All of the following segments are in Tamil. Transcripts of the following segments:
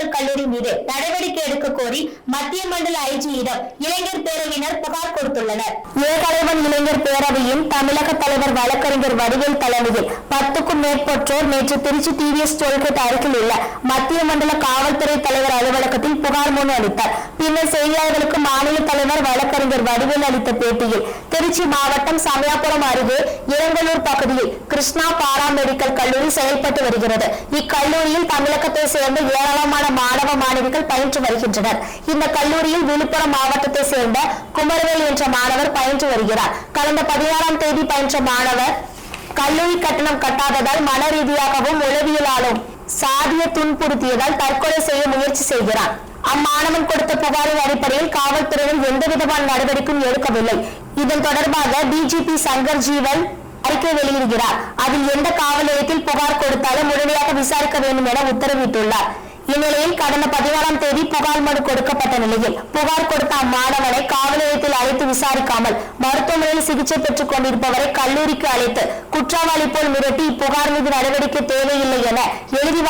மெடிக்கல் கல்லூரி மீது நடவடிக்கை எடுக்க கோரி மத்திய மண்டல ஐஜியிடம் இளைஞர் பேரவையினர் புகார் கொடுத்துள்ளனர். ஏகலைவன் இளைஞர் பேரவையின் தமிழக தலைவர் வழக்கறிஞர் வடிவேல் தலைமையில் பத்துக்கும் மேற்பட்டோர் நேற்று திருச்சி டிவிஎஸ் டோல்கேட் அருகில் உள்ள மத்திய மண்டல காவல் தலைவர் அலுவலகத்தில் புகார் மனு அளித்தார் பின்னர் செய்தியாளர்களுக்கு மாநில தலைவர் வழக்கறிஞர் வடிவேல் அளித்த பேட்டியில் திருச்சி மாவட்டம் சமயாபுரம் அருகே இளங்கலூர் பகுதியில் கிருஷ்ணா பாரா மெடிக்கல் கல்லூரி செயல்பட்டு வருகிறது. இக்கல்லூரியில் தமிழகத்தை சேர்ந்த ஏராளமான மாணவ மாணவிகள் பயின்று வருகின்றனர். இந்த கல்லூரியில் விழுப்புரம் மாவட்டத்தை சேர்ந்த குமரவேல் என்ற மாணவர் பயின்று வருகிறார். கடந்த பதினாறாம் தேதி பயின்ற மாணவர் கல்லூரி கட்டணம் கட்டாததால் மன ரீதியாகவும் உளவியலாலும் சாதிய துன்புறுத்தியதால் தற்கொலை செய்ய முயற்சி செய்கிறார். அம்மாணவன் கொடுத்த புகாரின் அடிப்படையில் காவல்துறையினர் எந்த விதமான நடவடிக்கையும் எடுக்கவில்லை. இதன் தொடர்பாக டிஜிபி சங்கர் ஜீவன் அறிக்கை வெளியிடுகிறார். அதில் எந்த காவல் நிலையத்தில் புகார் கொடுத்தாலும் உடனடியாக விசாரிக்க வேண்டும் என உத்தரவிட்டுள்ளார். இந்நிலையில் கடந்த பதினாறாம் தேதி புகார் மனு கொடுக்கப்பட்ட நிலையில் புகார் கொடுத்த அம்மாணவனை காவல் நிலையத்தில் அழைத்து விசாரிக்காமல் மருத்துவமனையில் சிகிச்சை பெற்றுக் கொண்டிருப்பவரை கல்லூரிக்கு அழைத்து குற்றவாளி போல் மிரட்டி இப்புகார் மீது நடவடிக்கை தேவையில்லை என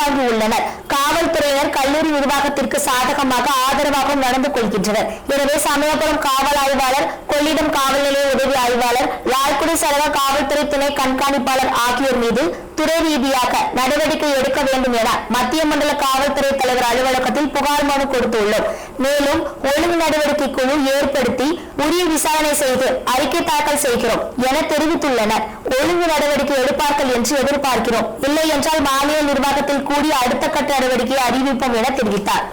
எழுதி உள்ளனர். காவல்துறையினர் கல்லூரி நிர்வாகத்திற்கு சாதகமாக ஆதரவாகவும் நடந்து கொள்கின்றனர். எனவே சமயபுரம் காவல் ஆய்வாளர் கொள்ளிடம் காவல் நிலைய உதவி ஆய்வாளர் லால்குடி சரக காவல்துறை துணை கண்காணிப்பாளர் ஆகியோர் மீது துறை ரீதியாக நடவடிக்கை எடுக்க வேண்டும் என மத்திய மண்டல காவல்துறை தலைவர் அலுவலகத்தில் புகார் மனு கொடுத்துள்ளோம். மேலும் ஒழுங்கு நடவடிக்கை குழு ஏற்படுத்தி உரிய விசாரணை செய்து அறிக்கை தாக்கல் செய்கிறோம் என தெரிவித்துள்ளனர். ஒழுங்கு நடவடிக்கை எடுப்பார்கள் என்று எதிர்பார்க்கிறோம். இல்லை என்றால் மாநில நிர்வாகத்தில் கூடி அடுத்த கட்ட நடவடிக்கையை அறிவிப்போம் என தெரிவித்தார்.